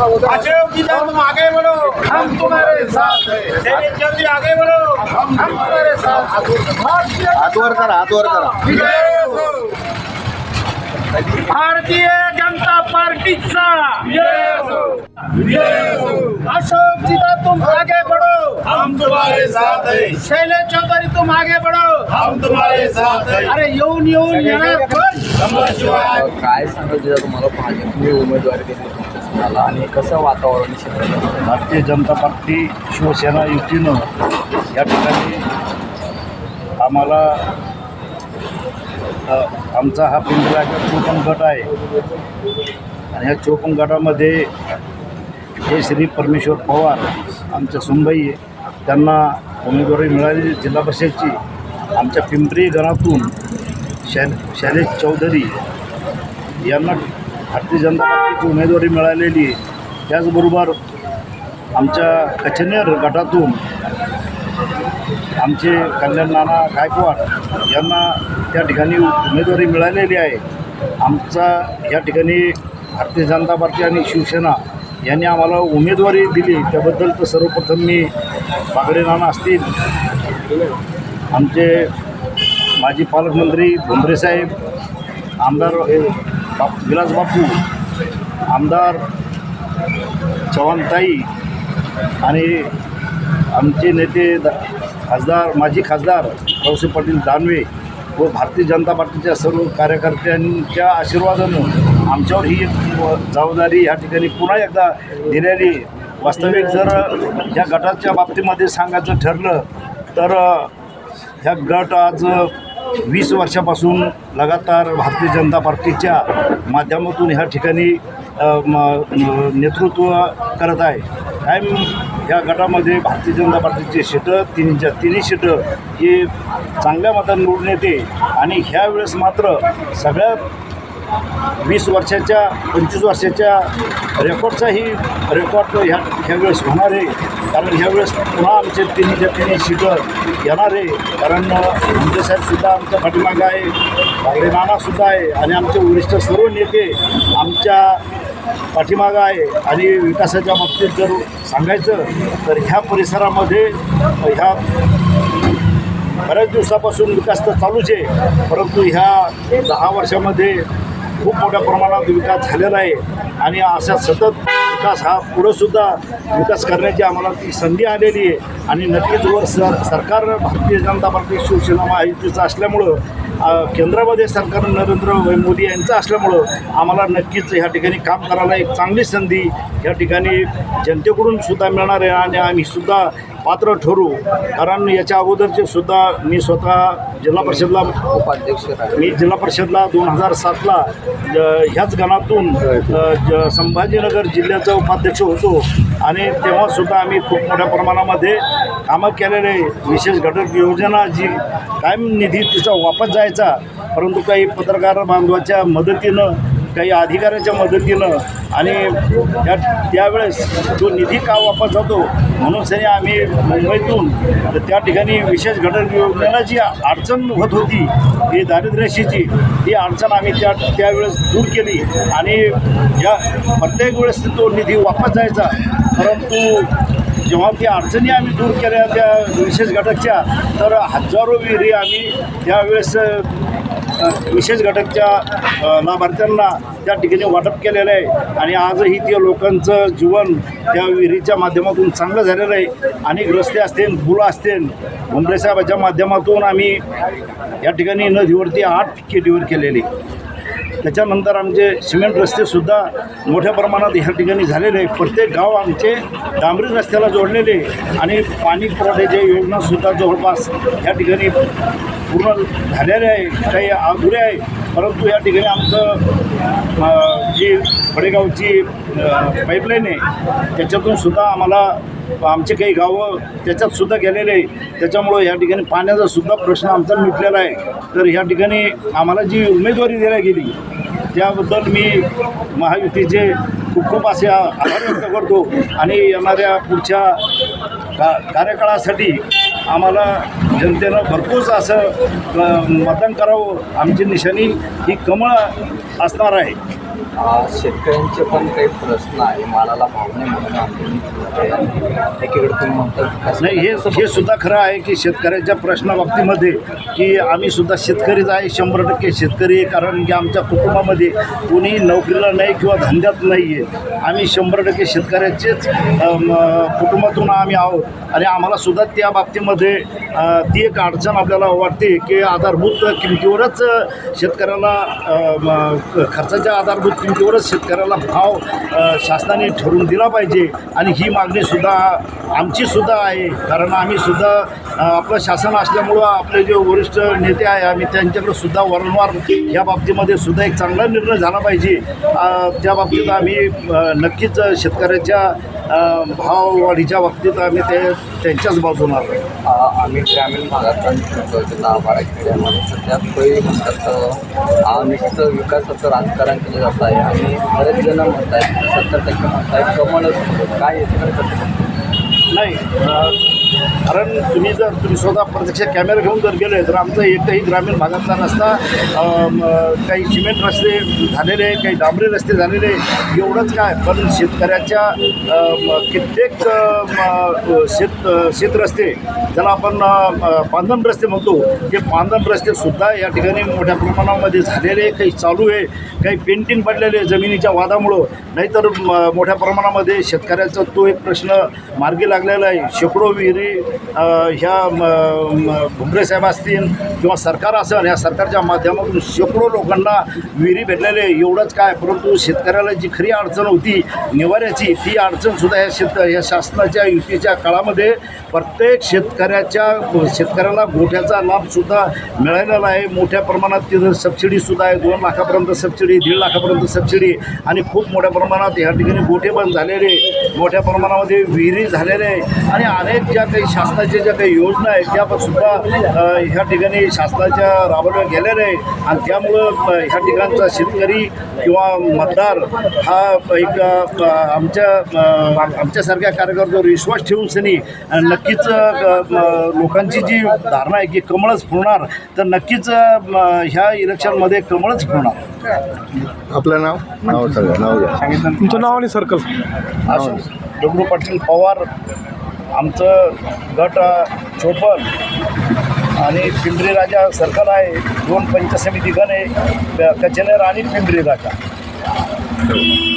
अशोक जी तुम आगे बढ़ो हम तुम्हारे साथ हैं सैनिक जल्दी आगे बढ़ो हम तुम्हारे साथ हैं। हात वर करा हात वर करा विजय हो. भारतीय जनता पार्टीचा अशोक जी तुम आगे बढ़ो हम तुम्हारे साथ हैं। शैलेश चौधरी तुम आगे बढ़ो। हम तुम्हारे साथ हैं। अरे येऊन येऊन येणार पण काय सांगायचं तुम्हाला? पाहिजे तुम्ही उमेदवारी दिली तुमच्या सणाला आणि कसं वातावरण भारतीय जनता पार्टी शिवसेना युतीनं या ठिकाणी आम्हाला आमचा हा पिंपळाचा चोपन गट आहे. आणि ह्या चोपन गटामध्ये हे श्री परमेश्वर पवार आमच्या सुनबाई आहे. त्यांना उमेदवारी मिळाली जिल्हा परिषदची. आमच्या पिंपरी गणातून शै शैलेश चौधरी यांना भारतीय जनता पार्टीची उमेदवारी मिळालेली आहे. त्याचबरोबर आमच्या कचनेर गटातून आमचे कल्याण नाना गायकवाड यांना त्या ठिकाणी उमेदवारी मिळालेली आहे. आमचा या ठिकाणी भारतीय जनता पार्टी आणि शिवसेना यांनी आम्हाला उमेदवारी दिली. त्याबद्दल तर सर्वप्रथम मी बागडे नाना असतील आमचे माजी पालकमंत्री भुमरेसाहेब आमदार हे, बाप विलास बापू आमदार चव्हाणताई आणि आमचे नेते खासदार माजी खासदार रावसाहेब पाटील दानवे व भारतीय जनता पार्टीच्या सर्व कार्यकर्त्यांच्या आशीर्वादानं आमच्यावर ही जबाबदारी ह्या ठिकाणी पुन्हा एकदा दिलेली. वास्तविक जर ह्या गटाच्या बाबतीमध्ये सांगायचं ठरलं तर ह्या गट आज वीस वर्षापासून लगातार भारतीय जनता पार्टीच्या माध्यमातून ह्या ठिकाणी नेतृत्व करत आहे. कायम ह्या गटामध्ये भारतीय जनता पार्टीचे शिटं तीनच्या तिन्ही शिटं ही चांगल्या मताने निवडून येते. आणि ह्या वेळेस मात्र सगळ्यात वीस वर्षाच्या पंचवीस वर्षाच्या रेकॉर्डचाही रेकॉर्ड ह्या ह्या वेळेस होणार आहे. कारण ह्या वेळेस पुन्हा आमचे तिन्हीच्या तिन्ही शिखर येणार आहे. कारण साहेबसुद्धा आमच्या पाठीमागं आहे. बागडे नानासुद्धा आहे. आणि आमचे वरिष्ठ सर्व नेते आमच्या पाठीमागं आहे. आणि विकासाच्या बाबतीत जर सांगायचं तर ह्या परिसरामध्ये ह्या बऱ्याच दिवसापासून विकास तर चालूच आहे. परंतु ह्या दहा वर्षामध्ये खूप मोठ्या प्रमाणात विकास झालेला आहे. आणि असा सतत विकास हा पुढंसुद्धा विकास करण्याची आम्हाला ती संधी आलेली आहे. आणि नक्कीच वर सर सरकार भारतीय जनता पार्टी शिवसेना महायुतीचं असल्यामुळं केंद्रामध्ये सरकार नरेंद्र मोदी यांचं असल्यामुळं आम्हाला नक्कीच ह्या ठिकाणी काम करायला एक चांगली संधी या ठिकाणी जनतेकडून सुद्धा मिळणार आहे. आणि आम्ही सुद्धा पात्र ठरू. कारण याच्या अगोदरचे सुद्धा मी स्वतः जिल्हा परिषदला उपाध्यक्ष मी जिल्हा परिषदला दोन हजार सातला ह्याच गणातून ज- संभाजीनगर जिल्ह्याचा उपाध्यक्ष होतो. आणि तेव्हासुद्धा आम्ही खूप मोठ्या प्रमाणामध्ये कामं केलेले. विशेष घटक योजना जी कायम निधी तिचा वापस जायचा. परंतु काही पत्रकार बांधवाच्या मदतीनं काही अधिकाऱ्याच्या मदतीनं आणि त्या त्यावेळेस तो निधी का वापस जातो म्हणून सरी आम्ही मुंबईतून त्या ठिकाणी विशेष घटक योजनेला जी अडचण होत होती ही दारिद्र्यशीची ही अडचण आम्ही त्या त्यावेळेस दूर केली. आणि ज्या प्रत्येक वेळेस तो निधी वापस जायचा परंतु जेव्हा ती अडचणी आम्ही दूर केल्या त्या विशेष घटकच्या तर हजारो विहिरी आम्ही त्यावेळेस विशेष घटकच्या लाभार्थ्यांना त्या ठिकाणी वाटप केलेलं आहे. आणि आजही त्या लोकांचं जीवन त्या विहिरीच्या माध्यमातून चांगलं झालेलं आहे. अनेक रस्ते असतील पुलं असतील भुमरे साहेबाच्या माध्यमातून आम्ही या ठिकाणी नदीवरती आठ केटीवर केलेली. त्याच्यानंतर आमचे सिमेंट रस्तेसुद्धा मोठ्या प्रमाणात ह्या ठिकाणी झालेले आहे प्रत्येक गाव आमचे डांबरी रस्त्याला जोडलेले आहे आणि पाणी पुरवठ्याच्या योजनासुद्धा जवळपास ह्या ठिकाणी पूर्ण झालेले आहे काही अधुरे आहे परंतु या ठिकाणी आमचं जी बडेगावची पाईपलाईन आहे त्याच्यातून सुद्धा आम्हाला आमचे काही गावं त्याच्यात सुद्धा गेलेले आहे त्याच्यामुळं या ठिकाणी पाण्याचा सुद्धा प्रश्न आमचा मिटलेला आहे. तर ह्या ठिकाणी आम्हाला जी उमेदवारी दिल्या गेली त्याबद्दल मी महायुतीचे खूप खूप असे आभार व्यक्त करतो. आणि येणाऱ्या पुढच्या का कार्यकाळासाठी आम्हाला जनतेनं भरपूर असं मतदान करावं आमची निशाणी ही कमळ असणार आहे. शेतकऱ्यांचे पण काही प्रश्न आहे मालाला भाव नाही म्हणून आंदोलन एकीकडे तुम्ही म्हणता विकास नाही हे हे सुद्धा खरं आहे की शेतकऱ्याच्या प्रश्नाबाबतीमध्ये की आम्ही सुद्धा शेतकरीच आहे शंभर टक्के शेतकरी. कारण की आमच्या कुटुंबामध्ये कोणी नोकरीला नाही किंवा धंद्यात नाही आहे आम्ही शंभर टक्के शेतकऱ्याचेच कुटुंबातून आम्ही आहोत आणि आम्हाला सुद्धा त्या बाबतीमध्ये ती एक अडचण आपल्याला वाटते की आधारभूत किमतीवरच शेतकऱ्याला खर्चाच्या आधारभूत किमतीवरच शेतकऱ्याला भाव शासनाने ठरवून दिला पाहिजे. आणि ही मागणीसुद्धा आमचीसुद्धा आहे. कारण आम्हीसुद्धा आपलं शासन असल्यामुळं आपले जे वरिष्ठ नेते आहे आम्ही त्यांच्याकडे सुद्धा वारंवार या बाबतीमध्ये सुद्धा एक चांगला निर्णय झाला पाहिजे. त्या बाबतीत आम्ही नक्कीच शेतकऱ्याच्या भाववाढीच्या बाबतीत आम्ही ते त्यांच्याच बाजून आलो. आम्ही ग्रामीण भागात फिरतो खेड्यामध्ये सध्या पहिली म्हणतात अ, नुसतं विकासाचं राजकारण केलं जात आहे. आणि बरेच जण म्हणत आहेत सत्तर टक्के म्हणत आहेत कमलच होतं. काय कसं नाही. कारण तुम्ही जर तुम्ही स्वतः प्रत्यक्ष कॅमेरा घेऊन जर गेले तर आमचा एकही ग्रामीण भागातला रस्ता काही सिमेंट रस्ते झालेले काही डांबरी रस्ते झालेले एवढंच काय? पण शेतकऱ्याच्या कित्येक म, शेत शेत रस्ते ज्याला आपण अ, पांधन रस्ते म्हणतो ते पांधन रस्तेसुद्धा या ठिकाणी मोठ्या प्रमाणामध्ये झालेले काही चालू आहे काही पेंटिंग पडलेले जमिनीच्या वादामुळं. नाहीतर म, मोठ्या प्रमाणामध्ये शेतकऱ्याचा तो एक प्रश्न मार्गी लागलेला आहे. शेकडो विहीर अ, ह्या म, भुमरे साहेब असतील किंवा सरकार असेल या सरकारच्या माध्यमातून शेकडो लोकांना विहिरी भेटलेले एवढंच काय परंतु शेतकऱ्याला जी खरी अडचण होती निवाऱ्याची ती अडचणसुद्धा या शेत या शासनाच्या युतीच्या काळामध्ये प्रत्येक शेतकऱ्याच्या शेतकऱ्याला गोठ्याचा लाभसुद्धा मिळालेला आहे. मोठ्या प्रमाणात तिथं सबसिडीसुद्धा आहे. दोन लाखापर्यंत सबसिडी दीड लाखापर्यंत सबसिडी आणि खूप मोठ्या प्रमाणात ह्या ठिकाणी गोठे पण झालेले मोठ्या प्रमाणामध्ये विहिरी झालेले आणि अनेक ज्या काही शासनाच्या ज्या काही योजना आहेत त्या पण सुद्धा ह्या ठिकाणी शासनाच्या राबवल्या गेलेल्या आहे आणि त्यामुळं ह्या ठिकाणचा शेतकरी किंवा मतदार हा एक आमच्या आमच्यासारख्या कार्यकर्त्यावर विश्वास ठेवून सनी नक्कीच लोकांची जी धारणा आहे की कमळच फुलणार तर नक्कीच ह्या इलेक्शनमध्ये कमळच फुलणार. आपलं नाव? नाव सांगा नाव घ्या. तुमचं नाव आणि सर्कल. अशोक दगडू पाटील पवार. आमचं गट अ, चोपन आणि पिंपरी राजा सर्कल आहे. दोन पंचायत समिती गण आहे. कचनेर आणि पिंपरी राजा. हो.